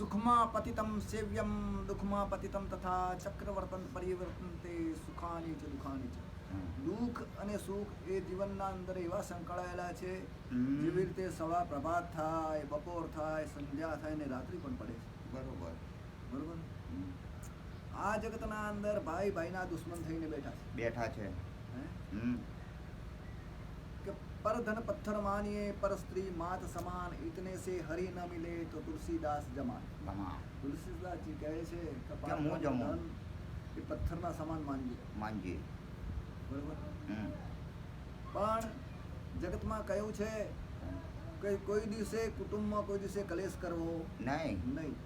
સુખમાં પતિતમ સેવ્યમ દુઃખમાં પતિતમ તથા ચક્રવર્તન પરિવર્તન તે સુખાની છે દુઃખાની છે દુઃખ અને સુખ એ જીવનના અંદર એવા સંકળાયેલા છે. જેવી રીતે સવાર પ્રભાત થાય બપોર થાય સંધ્યા થાય ને રાત્રિ પણ પડે છે બરોબર બરોબર. આ જગતના અંદર ભાઈ ભાઈના દુશ્મન થઈને બેઠા બેઠા છે છે હે? પર ધન પથ્થર માનીએ પર સ્ત્રી માત સમાન ઇતને સે હરિ ન મિલે તો તુલસીદાસ જમાન તુલસીદાસજી કહે છે કે હું જમું. એ પથ્થરના સમાન માનજો માનજી બરોબર પણ જગતમાં કહ્યું છે કે કોઈ દિવસે કુટુંબમાં કોઈ દિવસે કલેશ કરવો નહીં નહીં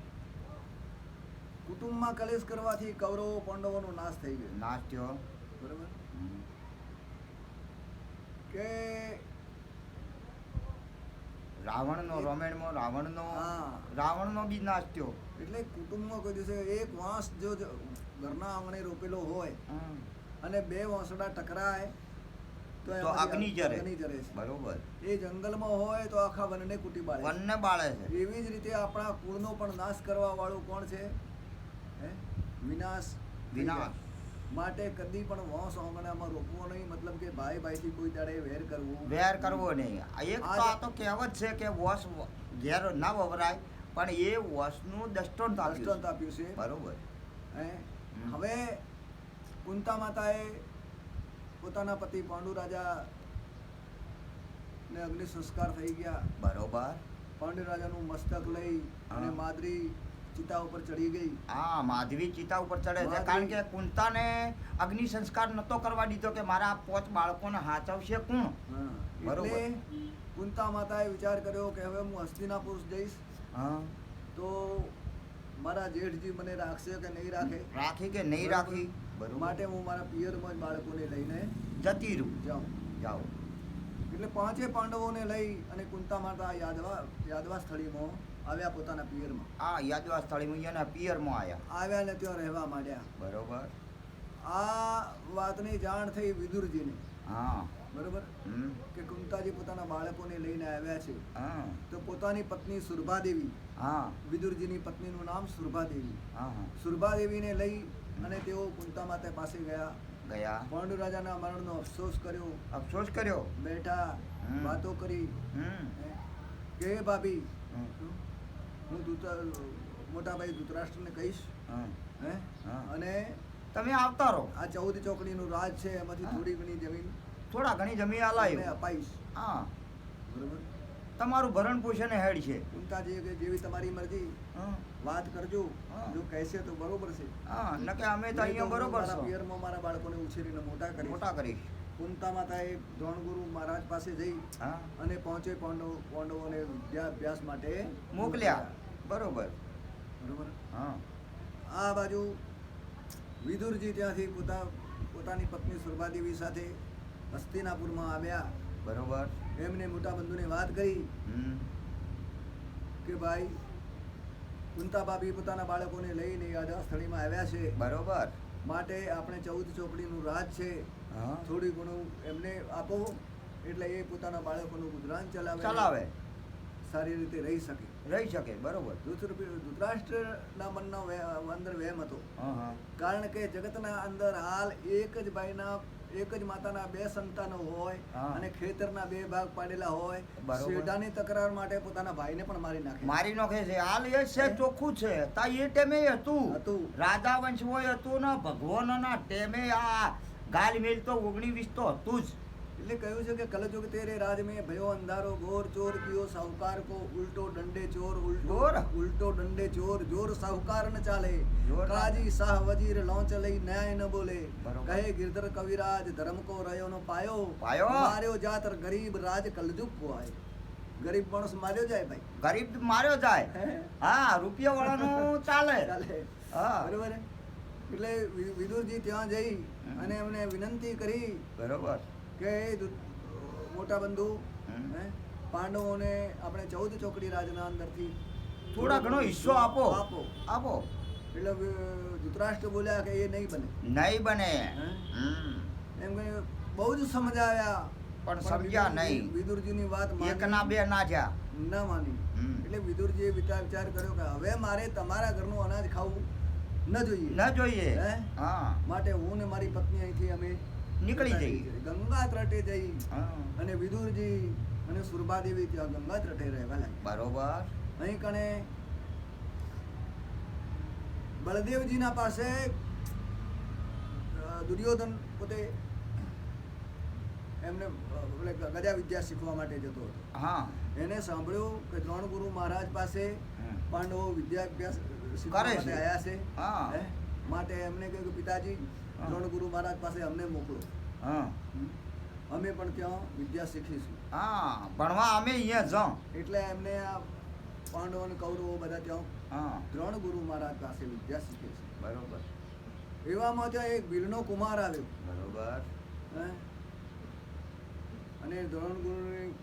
કુટુંબમાં કલેશ કરવાથી કૌરવો પાંડવોનો નાશ થઈ ગયો નાશ થયો બરોબર. કે રાવણનો રમેણમાં રાવણનો. રાવણનો બી નાશ થયો એટલે કુટુંબમાં કહ્યું છે એક વાંસ જો ઘરના આંગણે રોપેલો હોય. અને બે વાંસડા ટકરાય તો અગ્નિ જરે અગ્નિ જરે બરોબર એ જંગલમાં હોય તો આખા વનને કૂટી બાળે. વનને બાળે છે એવી જ રીતે આપણા કુળનો પણ નાશ કરવા વાળું કોણ છે હે વિનાશ વિનાશ. માટે કદી પણ વોસ આંગણામાં રોકવો નહીં. મતલબ કે ભાઈ ભાઈથી કોઈ દાડે વેર કરવું વેર કરવો નહીં. એક તો આ તો કહેવત છે કે વોશ ઘેર ના વપરાય પણ એ વોસનું દષ્ટાંત દ્રષ્ટાંત આપ્યું છે. બરોબર. હવે કુંતા માતાએ પોતાના પતિ પાંડુ રાજા ને અગ્નિ સંસ્કાર થઈ ગયા. બરોબર. પાંડુ રાજાનું મસ્તક લઈ અને. માદરી ચિતા ઉપર ચડી ગઈ. હા માધવી ચિતા ઉપર ચડે છે. કારણ કે કુંતાને અગ્નિ સંસ્કાર નતો કરવા દીધો કે મારા પોચ બાળકોને હાચવશે કોણ? બરોબર. કુંતા માતાએ વિચાર કર્યો કે હવે હું હસ્તિનાપુર જઈશ. હા. તો મારા જેઠજી મને રાખશે કે નહીં રાખે? રાખી કે નહીં રાખી? માટે હું મારા પિયરમાં જ બાળકોને લઈને જતી રહું જાઉં. જાઓ. એટલે પાંચે પાંડવોને લઈ અને કુંતા માતા યાદવા યાદવા સ્થળીમાં આવ્યા પોતાના પિયરમાં. આ યાદવા સ્થળે મૈયાના પિયરમાં આવ્યા આવ્યા ને ત્યાં રહેવા માંડ્યા. બરોબર. આ વાતની જાણ થઈ વિદુરજીને. હા. બરોબર? કે કુંતાજી પોતાના બાળકોને લઈને આવ્યા છે. હા. તો પોતાની પત્ની સુરભાદેવી. હા. વિદુરજીની પત્નીનું નામ સુરભાદેવી. હા હા. સુરભાદેવીને લઈ અને તેઓ કુંતા માતા પાસે ગયા. ગયા. પાંડુ રાજાના મરણનો અફસોસ કર્યો. અફસોસ કર્યો? બેઠા વાતો કરી. કે ભાભી. હું દૂતા મોટાભાઈ ધૂતરાષ્ટ્રને કહીશ. હે. હા. અને તમે આવતા રહો. આ ચૌદ ચોકડીનું રાજ છે એમાંથી થોડી ઘણી જમીન થોડા ઘણી જમીન આલાયો અપાઈશ. હા. બરોબર? તમારું ભરણ પોષણ હેડ છે. કુંતાજી કે જેવી તમારી મરજી. વાત કરજો. જો કહેશે તો બરોબર છે. હા નકે અમે તો અહીંયા બરોબર છે છો. પિયરમાં મારા બાળકોને ઉછેરીને મોટા કરી મોટા કરીશ. કુંતા માતાએ દ્રોણગુરુ મહારાજ પાસે જઈ હા. અને પહોંચે પાંડવ પાંડવોને વિદ્યાભ્યાસ માટે મોકલ્યા. બરોબર. બરોબર? હા. આ બાજુ વિદુરજી ત્યાંથી પોતા પોતાની પત્ની સુરભાદેવી સાથે હસ્તિનાપુરમાં આવ્યા. બરોબર. એમને મોટા બંધુને વાત કરી કે ભાઈ કુંતા બાબી પોતાના બાળકોને લઈને યાદવા સ્થળીમાં આવ્યા છે. બરોબર. માટે આપણે ચૌદ ચોપડીનું રાજ છે. થોડી ઘણું એમને આપો એટલે એ પોતાના બાળકોનું ગુજરાન ચલાવે ચલાવે. સારી રીતે રહી શકે. રહી શકે બરોબર. ધૃતર- ધૃતરાષ્ટ્રના મનનો અંદર વહેમ હતો. કારણ કે જગતના અંદર હાલ એક જ ભાઈના એક જ માતાના બે સંતાનો હોય અને ખેતરના બે ભાગ પાડેલા હોય. શેઢાની તકરાર માટે પોતાના ભાઈને પણ મારી નાખે. મારી નાખે છે. હાલ એ છે ચોખ્ખું છે. તા એ ટેમે હતું. હતું. રાજા વંશ હોય હતું ને ભગવાનના ટેમે આ ગાલ મેલ તો ઓગણી વીસ તો હતું જ. એટલે કહ્યું છે કે કલયુગ તેરે રાજ મેં ભયો અંધારો ગોર ચોર કયો સાહુકાર કો ઉલટો દંડે ચોર ઉલટો ઉલટો દંડે ચોર જોર સાહુકાર ન ચાલે. જોર કાજી શાહ વજીર લોંચ લઈ ન્યાય ન બોલે. કહે ગિરધર કવિરાજ ધર્મ કો રહ્યો નો પાયો. પાયો. માર્યો જાતર ગરીબ રાજ કલયુગ કો આય ગરીબ માણસ માર્યો જાય ભાઈ. ગરીબ માર્યો જાય? હા? રૂપિયા વાળાનું ચાલે. ચાલે. હા. બરોબર એટલે વિદુરજી ત્યાં જઈ. અને એમને વિનંતી કરી બરોબર. કે મોટા બંધુ પાંડવોને આપણે ચૌદ ચોકડી રાજના અંદરથી થોડા ઘણો હિસ્સો આપો. આપો. આપો. એટલે ધૃતરાષ્ટ્ર બોલ્યા કે એ નહીં બને. નહીં બને. એમ કે બહુ જ સમજાવ્યા. પણ સમજ્યા નહીં. વિદુરજીની વાત. એકના બે ના જા ના માની. એટલે વિદુરજીએ વિચાર વિચાર કર્યો કે હવે મારે તમારા ઘરનું અનાજ ખાવું. ન જોઈએ. ન જોઈએ. હા? માટે હું ને મારી પત્ની અહીંથી અમે નીકળી જઈએ. ગંગા તટે જઈ અને વિદુરજી અને સુરબાદેવી ત્યાં ગંગા તટે રહેવા લાગ્યા. બરોબર. અહીં કણે બળદેવજીના પાસે દુર્યોધન પોતે એમને ગજા એટલે ગદા વિદ્યા શીખવા માટે જતો હતો. હા. એને સાંભળ્યું કે દ્રોણ ગુરુ મહારાજ પાસે પાંડવો વિદ્યાભ્યાસ કરે છે. આયા છે. હા. માટે એમને કહ્યું કે પિતાજી. ગુરુ મહારાજ પાસે અમને મોકલો. હા. અમે પણ ત્યાં વિદ્યા શીખીશું. હા ભણવા અમે અહીંયા જાઉં એટલે એમને આ પાંડવ અને કૌરવો બધા ત્યાં હા. દ્રોણ ગુરુ મહારાજ પાસે વિદ્યા શીખે છે. બરોબર. એવામાં ત્યાં એક ભીલનો કુમાર આવ્યો. બરોબર. હે? અને દ્રોણ ગુરુની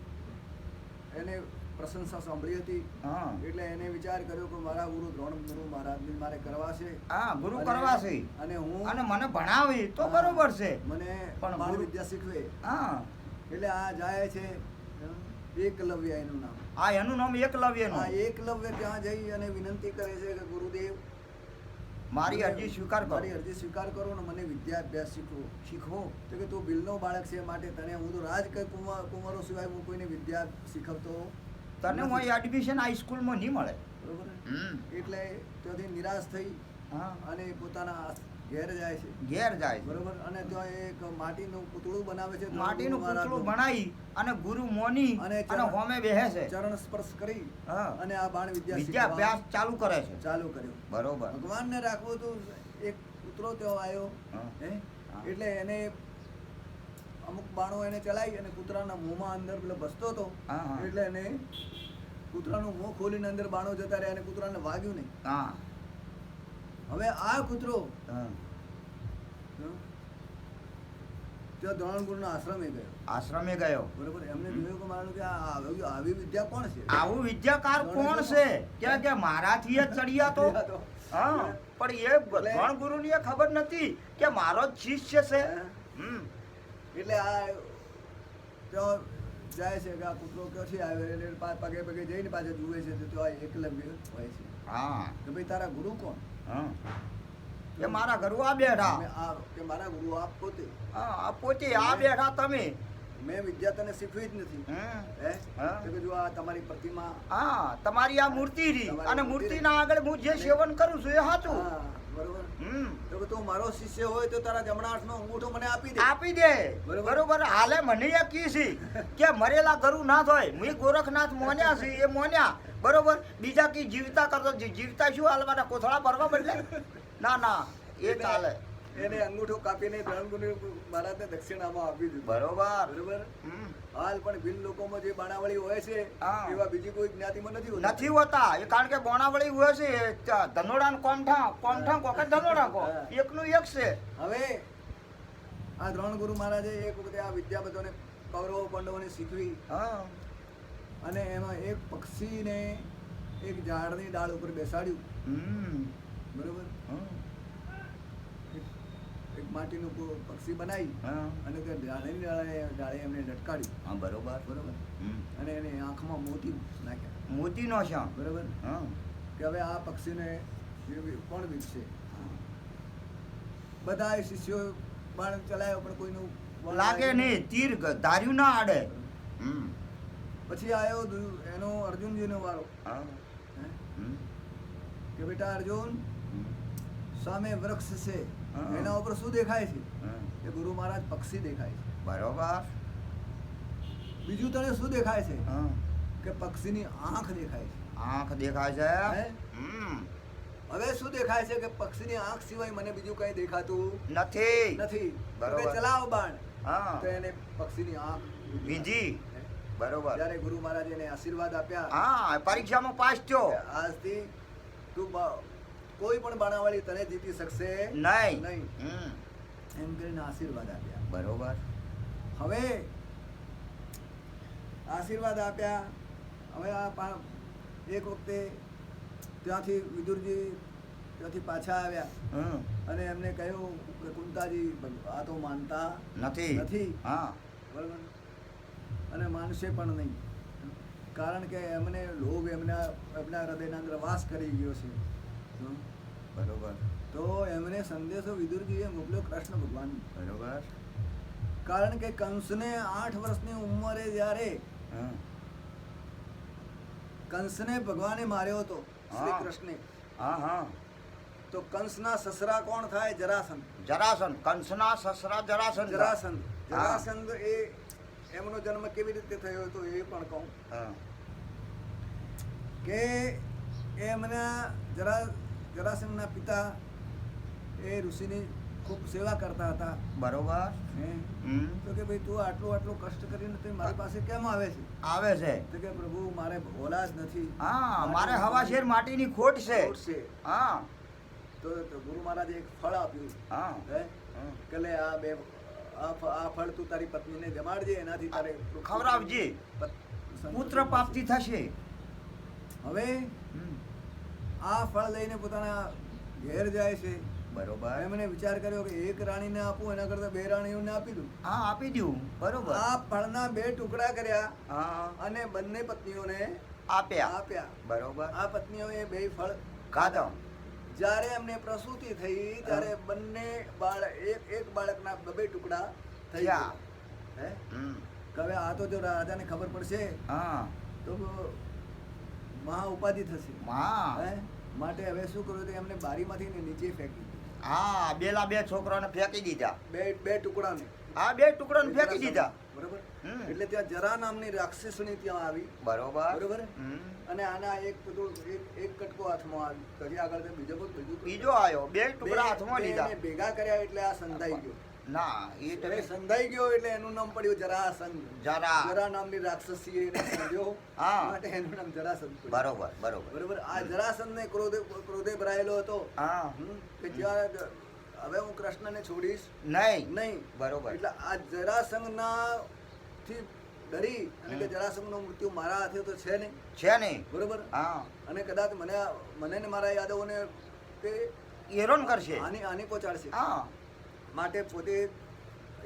એને પ્રશંસા સાંભળી હતી. હા. એટલે એને વિચાર કર્યો કે મારા ગુરુ દ્રોણ ગુરુ મહારાજની મારે કરવા છે હા ગુરુ કરવા છે અને હું અને મને ભણાવી તો બરોબર છે. મને પણ વિદ્યા શીખવે. હા. એટલે આ જાય છે એકલવ્ય એનું નામ. આ એનું નામ એકલવ્ય હા એકલવ્ય ત્યાં જઈ અને વિનંતી કરે છે કે ગુરુદેવ મારી અરજી સ્વીકાર કરો. મારી અરજી સ્વીકાર કરો ને મને વિદ્યા અભ્યાસ શીખવો શીખવો. તો કે તું બિલનો બાળક છે માટે તને હું તો રાજ કુંવરો સિવાય હું કોઈને વિદ્યા શીખવતો તને હું એડમિશન આ સ્કૂલમાં નહીં મળે. બરોબર એટલે ત્યાંથી નિરાશ થઈ અને પોતાના ઘેર જાય છે. ઘેર જાય બરોબર? અને ત્યાં એક માટીનું પૂતળું બનાવે છે માટીનું. પૂતળું બનાવી અને ગુરુ મોની અને હોમે બેહે છે. ચરણ સ્પર્શ કરી હા. અને આ બાણ વિદ્યા વિદ્યા અભ્યાસ ચાલુ કરે છે. ચાલુ કર્યો. બરોબર. ભગવાનને રાખવું તો એક કૂતરો ત્યાં આવ્યો હે. એટલે એને અમુક બાણો એને ચલાવી અને કૂતરાના મોંમાં અંદર પેલો બસતો હતો. એટલે એને કૂતરાનું મોં ખોલીને અંદર બાણો જતા રહ્યા અને કૂતરાને વાગ્યું નહીં. હા. હવે આ કૂતરો ત્યાં આશ્રમે ગયો. આશ્રમે ગયો. બરોબર. એમને જોયું કે આ આવી વિદ્યા કોણ છે? આવું વિદ્યાકાર કોણ છે? કે કે મારાથી જ ચડિયા તો. હા. પણ એ ભગવાન ગુરુની એ ખબર નથી કે મારો જ શિષ્ય છે. હમ. એટલે આ ત્યાં જાય છે કે આ કૂતરો ક્યાંથી આવ્યો? એટલે પગે પગે જઈને પાછા જુએ છે તો આ એકલવ્ય હોય છે. હા. કે ભાઈ તારા ગુરુ કોણ? હા. કે મારા ગુરુ આ બેઠા. આ કે મારા ગુરુ આપ પોતે? હા આ પોતે આ બેઠા તમે. મેં વિદ્યા તને શીખવી જ નથી. હે? કે જો આ તમારી પ્રતિમા હા તમારી આ મૂર્તિ અને મૂર્તિ મૂર્તિના આગળ હું જે સેવન કરું છું એ સાચું. બરોબર? તો કે તું મારો શિષ્ય હોય તો તારા જમણા હાથનો અંગૂઠો મને આપી દે. આપી દે. બરોબર. હાલે મને એ કી છે કે મરેલા ગરુ ના થાય મુઈ ગોરખનાથ મોન્યા છે એ મોન્યા. બરોબર? બીજા કી જીવતા કરતો જીવતા શું હાલવાના? કોથળા ભરવા બદલે? ના ના એ ચાલે. એને અંગૂઠો કાપીને ધર્મગુરુ મહારાજને દક્ષિણામાં આપી દીધું. બરોબર. બરોબર. હાલ પણ ભીલ લોકોમાં જે બાણાવળી હોય છે. એવા બીજી કોઈ જ્ઞાતિમાં નથી હોતા. નથી હોતા. એ કારણ કે બોણાવળી હોય છે ધનોડા કોમઠા કોમઠા કો કે ધનોડા કો? એકનું એક છે. હવે આ દ્રોણ ગુરુ મહારાજે એક વખતે આ વિદ્યા બધાને કૌરવો પાંડવોને શીખવી. અને એમાં એક પક્ષીને એક ઝાડની ડાળ ઉપર બેસાડ્યું. હમ. બરોબર? માટીનું પક્ષી બનાવી હા. અને તે ડાળીની ડાળે ડાળે એમને લટકાડ્યું હા બરોબર બરોબર. અને એને આંખમાં મોતી નાખ્યા. મોતી નો શ્યામ બરોબર? હા. કે હવે આ પક્ષીને કોણ વિકસે? બધા શિષ્યો બાણ ચલાવ્યો પણ કોઈનું લાગે નહીં. તીર ધાર્યું ના આડે. પછી આવ્યો એનો અર્જુનજીનો વારો. કે બેટા અર્જુન સામે વૃક્ષ છે. એના ઉપર શું દેખાય છે? એ ગુરુ મહારાજ પક્ષી દેખાય છે. બરોબર. બીજું તને શું દેખાય છે? કે પક્ષીની આંખ દેખાય છે. આંખ દેખાય છે? હવે શું દેખાય છે કે પક્ષીની આંખ સિવાય મને બીજું કઈ દેખાતું નથી. નથી. બરોબર. ચલાવ બાણ. હા. તો એને પક્ષીની આંખ બીજી. બરોબર. જ્યારે ગુરુ મહારાજ એને આશીર્વાદ આપ્યા. હા પરીક્ષામાં પાસ થયો. આજથી તું કોઈ પણ બાણાવાળી તને જીતી શકશે નહીં. નહીં. હમ. એમ કરીને આશીર્વાદ આપ્યા. બરોબર. હવે આશીર્વાદ આપ્યા. હવે આ એક વખતે ત્યાંથી વિદુરજી ત્યાંથી પાછા આવ્યા. અને એમને કહ્યું કે કુંતાજી આ તો માનતા નથી. નથી. હા. બરાબર. અને માનશે પણ નહીં. કારણ કે એમને લોભ એમના એમના હૃદયના અંદર વાસ કરી ગયો છે. બરોબર. તો એમણે સંદેશો વિદુરજીએ મોકલ્યો કૃષ્ણ ભગવાન બરોબર. કારણ કે કંસને આઠ વર્ષની ઉંમરે જ્યારે કંસને ભગવાને માર્યો હતો શ્રી કૃષ્ણે હા હા. તો કંસના સસરા કોણ થાય? જરાસન. જરાસન. કંસના સસરા જરાસન. જરાસન. જરાસન એ એમનો જન્મ કેવી રીતે થયો હતો એ પણ કહું. કે એમના જરા જરાસંઘના પિતા એ ઋષિની ખૂબ સેવા કરતા હતા. બરોબર. તો કે ભાઈ તું આટલું આટલું કષ્ટ કરીને તું મારી પાસે કેમ આવે છે? આવે છે. તો કે પ્રભુ મારે ભોલા જ નથી. હા મારે હવા શેર માટીની ખોટ છે. ખોટ છે. હા. તો ગુરુ મહારાજે એક ફળ આપ્યું. હા. કે લે આ બે આ ફળ તું તારી પત્નીને જમાડજે એનાથી તારે ખવડાવજે. પત- પુત્ર પ્રાપ્તિ થશે. હવે. આ ફળ લઈને પોતાના ઘેર જાય છે. બરોબર. એમને વિચાર કર્યો કે એક રાણીને આપું એના કરતા બે રાણીઓને આપી દઉં. હા આપી દઉં. બરોબર. આ ફળના બે ટુકડા કર્યા હા. અને બંને પત્નીઓને આપ્યા. આપ્યા. બરોબર. આ પત્નીઓએ બે ફળ ખાધા. જ્યારે એમને પ્રસૂતિ થઈ ત્યારે બંને બાળ એક એક બાળકના બબે ટુકડા થયા. હે. હવે આ તો જો રાજાને ખબર પડશે હા. તો મહા ઉપાધિ થશે. મહા. હે? માટે હવે શું કર્યું તો એમને બારીમાંથી ને નીચે ફેંકી દીધું. હા બેલા બે છોકરાને ફેંકી દીધા. બે બે ટુકડાને. હા બે ટુકડાને ફેંકી દીધા. બરોબર? એટલે ત્યાં જરા નામની રાક્ષસની ત્યાં આવી. બરોબર. બરોબર. અને આના એક પેલું એક એક કટકો હાથમાં આવી પછી આગળ બીજો બીજો આવ્યો. બે ટુકડા હાથમાં લીધા. ભેગા કર્યા એટલે આ સંધાઈ ગયો. ના એ તમે સંધાઈ ગયો એટલે એનું નામ પડ્યું જરાસંઘ જરા. જરા નામની રાક્ષસી એને સંધ્યો. હા. માટે એનું નામ જરાસંઘ. બરોબર બરોબર. બરોબર? આ જરાસંઘને ક્રોધે ક્રોધે ભરાયેલો હતો. હા. કે જ્યારે હવે હું કૃષ્ણને છોડીશ. નહીં. નહીં. બરોબર. એટલે આ જરાસંઘના થી ડરી અને કે. જરાસંઘનું મૃત્યુ મારા હાથે તો છે નહીં. છે નહીં. બરોબર? હા. અને કદાચ મને મને ને મારા યાદવોને તે હેરોન કરશે. આની આની પહોંચાડશે. હા. માટે પોતે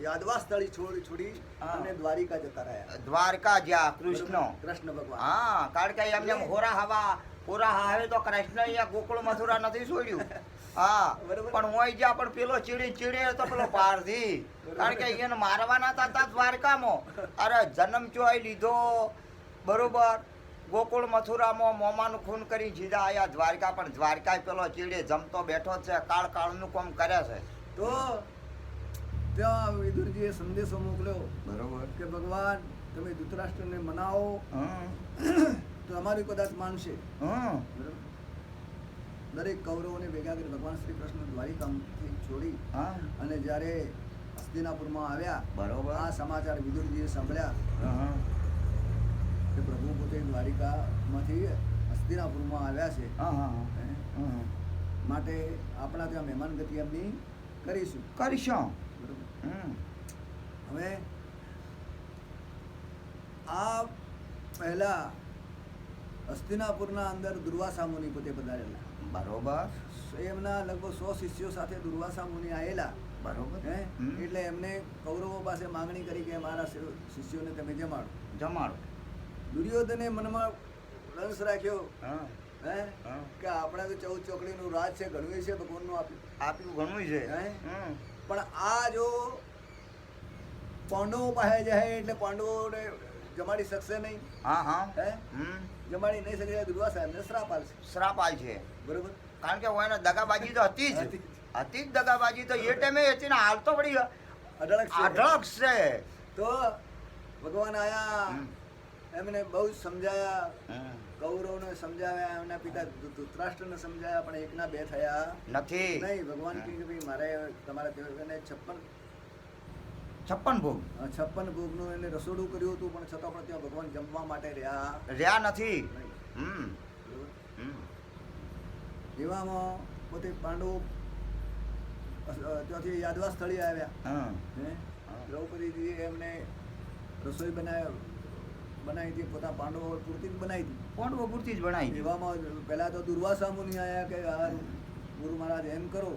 યાદવા સ્થળી છોડી છોડી અને દ્વારિકા જતા રહ્યા. દ્વારકા જ્યાં કૃષ્ણ. કૃષ્ણ ભગવાન. હા કારણ કે એમ એમ હોરા હવા હોરા હવે તો કૃષ્ણ અહીંયા ગોકુળ મથુરા નથી છોડ્યું. હા બરોબર. પણ હોય જ્યાં પણ પેલો ચીડી ચીડે તો પેલો પારધી બરોબર. કારણ કે એને મારવાના હતા દ્વારકામાં. અરે જન્મ ચોય લીધો. બરોબર. ગોકુળ મથુરામાં મોમાનું ખૂન કરી જીધા આયા દ્વારકા પણ દ્વારકા પેલો ચીડે જમતો બેઠો છે. કાળ કાળનું કોમ કરે છે. તો ત્યાં વિદુરજીએ સંદેશો મોકલ્યો બરોબર. કે ભગવાન તમે ધૃતરાષ્ટ્રને મનાવો તો અમારી કદાચ માનશે. દરેક કૌરવોને ભેગા કરી ભગવાન શ્રી કૃષ્ણ દ્વારિકાથી છોડી અને જ્યારે હસ્તિનાપુરમાં આવ્યા બરોબર. આ સમાચાર વિદુરજીએ સાંભળ્યા કે પ્રભુ પોતે દ્વારિકામાંથી હસ્તિનાપુરમાં આવ્યા છે. હા હા હે? હમ માટે આપણા ત્યાં મહેમાન ગતિ એમની કરીશું. કરીશું. હવે આ પહેલા હસ્તિનાપુરના અંદર દુર્વાસા મુનિ પોતે પધારેલા. બરોબર. એમના લગભગ સો શિષ્યો સાથે દુર્વાસા મુનિ આવેલા બરોબર. હે? એટલે એમને કૌરવો પાસે માંગણી કરી કે મારા શિષ્યોને તમે જમાડો. જમાડો. દુર્યોધને મનમાં રસ રાખ્યો. હા. હે? કે આપણે તો ચૌદ ચોકડીનું રાજ છે ઘણું છે ભગવાનનું આપ્યું. આપ્યું ઘણું છે. હે? પણ આ જો પાંડવો પાસે જાય એટલે પાંડવોને જમાડી શકશે નહીં. હા હા. હે? હમ. જમાડી નહીં શકે દુર્વા સાહેબ ને શ્રાપ આલશે શ્રાપ છે. બરોબર? કારણ કે એને દગાબાજી તો હતી જ. હતી જ. દગાબાજી તો એ ટાઈમે ને હાલ તો પડી અઢળક છે. અઢળક છે. તો ભગવાન આયા. એમને બહુ સમજાયા. કૌરવને સમજાવ્યા એમના પિતા ધૃતરાષ્ટ્રને સમજાયા પણ એકના બે થયા. નથી. નહીં ભગવાન કહે કે ભાઈ મારે તમારા દેવને છપ્પન છપ્પન ભોગ. છપ્પન ભોગનું એને રસોડું કર્યું હતું પણ છતાં પણ ત્યાં ભગવાન જમવા માટે રહ્યા. રહ્યા નથી. હમ. હમ. એવામાં પોતે પાંડવો ત્યાંથી યાદવા સ્થળે આવ્યા. દ્રૌપદીજીએ એમને રસોઈ બનાવી બનાવી હતી પોતા પાંડવો પૂરતી જ બનાવી હતી. પાંડવો પૂરતી જ ભણાય એવામાં પહેલા તો દુર્વાસા મુનિ આવ્યા કે આ ગુરુ મહારાજ એમ કરો.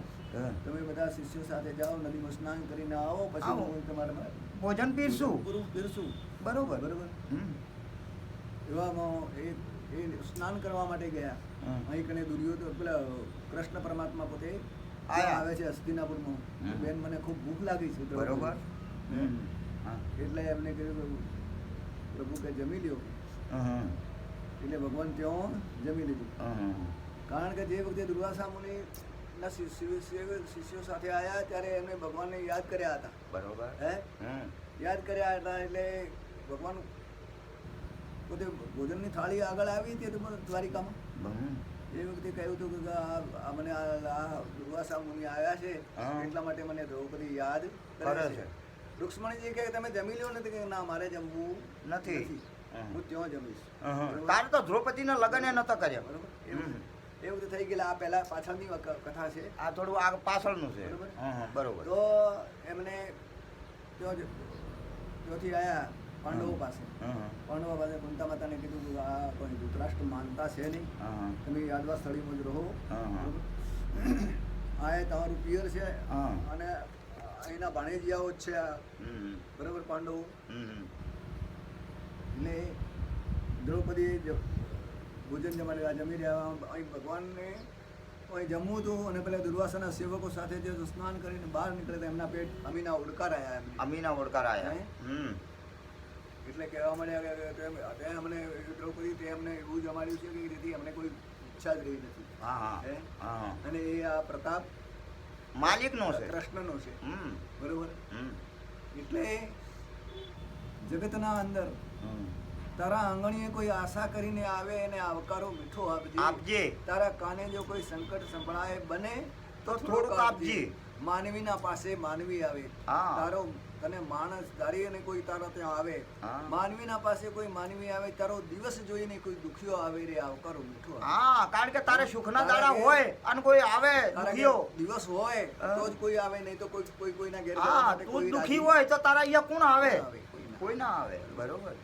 તમે બધા શિષ્યો સાથે જાઓ નદીમાં સ્નાન કરીને આવો પછી હું તમારે ભોજન પીરશું. ગુરુ પીરશું. બરોબર. બરોબર. એવામાં એ એ સ્નાન કરવા માટે ગયા. અહીં કને દુર્યોધન પેલા કૃષ્ણ પરમાત્મા પોતે આવે છે હસ્તિનાપુરમાં. બેન મને ખૂબ ભૂખ લાગી છે બરોબર. હા. એટલે એમને કીધું કે પ્રભુ કે જમી લ્યો. એટલે ભગવાન ત્યાં જમી લીધું. કારણ કે જે વખતે દુર્વાસા મુનિ ના શિષ્યો સાથે આવ્યા ત્યારે એમને ભગવાનને યાદ કર્યા હતા. બરોબર. હે? યાદ કર્યા હતા એટલે ભગવાન પોતે ભોજનની થાળી આગળ આવી હતી દ્વારિકામાં. એ વખતે કહ્યું હતું કે મને આ દુર્વાસા મુનિ આવ્યા છે એટલા માટે મને દ્રૌપદી યાદ કરે છે. રુક્ષ્મણીજી કે તમે જમી લો નથી કે ના મારે જમવું નથી. હું. ત્યાં જમીશ? તારે તો દ્રૌપદીના લગ્ન એ નતા કર્યા. બરોબર એ હમ. વખતે- થઈ ગયેલા. આ પહેલા પાછળની કથા છે. આ થોડું આ પાછળનું છે. બરોબર. તો એમને ત્યાંથી આવ્યા પાંડવો પાસે. પાંડવો પાસે કુંતા માતાને કીધું કે આ કોઈ ધૃતરાષ્ટ્ર માનતા છે નહીં. તમે યાદવા સ્થળીમાં જ રહો. આ એ તમારું પિયર છે. હા. અને અહીંના ભાણેજિયાઓ જ છે બરોબર પાંડવો? એટલે દ્રૌપદી ભોજન જમાડી જમી રહ્યા અહીં ભગવાનને અહીં જમવું હતું અને પેલા દુર્વાસાના સેવકો સાથે જે સ્નાન કરીને બહાર નીકળે તો એમના પેટ અમીના ઓડકાર આવ્યા અમીના ઓળકાર આવ્યા હમ. એટલે કહેવા માંડ્યા કે અમને દ્રૌપદી તે અમને એવું જમાડ્યું છે કે જેથી અમને કોઈ ઈચ્છા જ રહી નથી. અને એ આ પ્રતાપ માલિકનો છે કૃષ્ણનો છે હમ. બરોબર હમ. એટલે જગતના અંદર. તારા આંગણીએ કોઈ આશા કરીને આવે એને આવકારો મીઠો આપજે. આપજે. તારા કાને જો કોઈ સંકટ સંભળાય બને તો થોડુંક આપજે. માનવીના પાસે માનવી આવે. તારો તને માણસ ધારી અને કોઈ તારા ત્યાં આવે. માનવીના પાસે કોઈ માનવી આવે તારો દિવસ જોઈને કોઈ દુખ્યો આવે રે આવકારો મીઠો હા કારણ કે તારે સુખના દાડા હોય અને કોઈ આવે તારા દિવસ હોય તો જ કોઈ આવે નહીં તો કોઈ કોઈ કોઈના ઘેર હા તું દુખી હોય તો તારા અહીંયા કોણ આવે. કોઈ ના આવે બરોબર.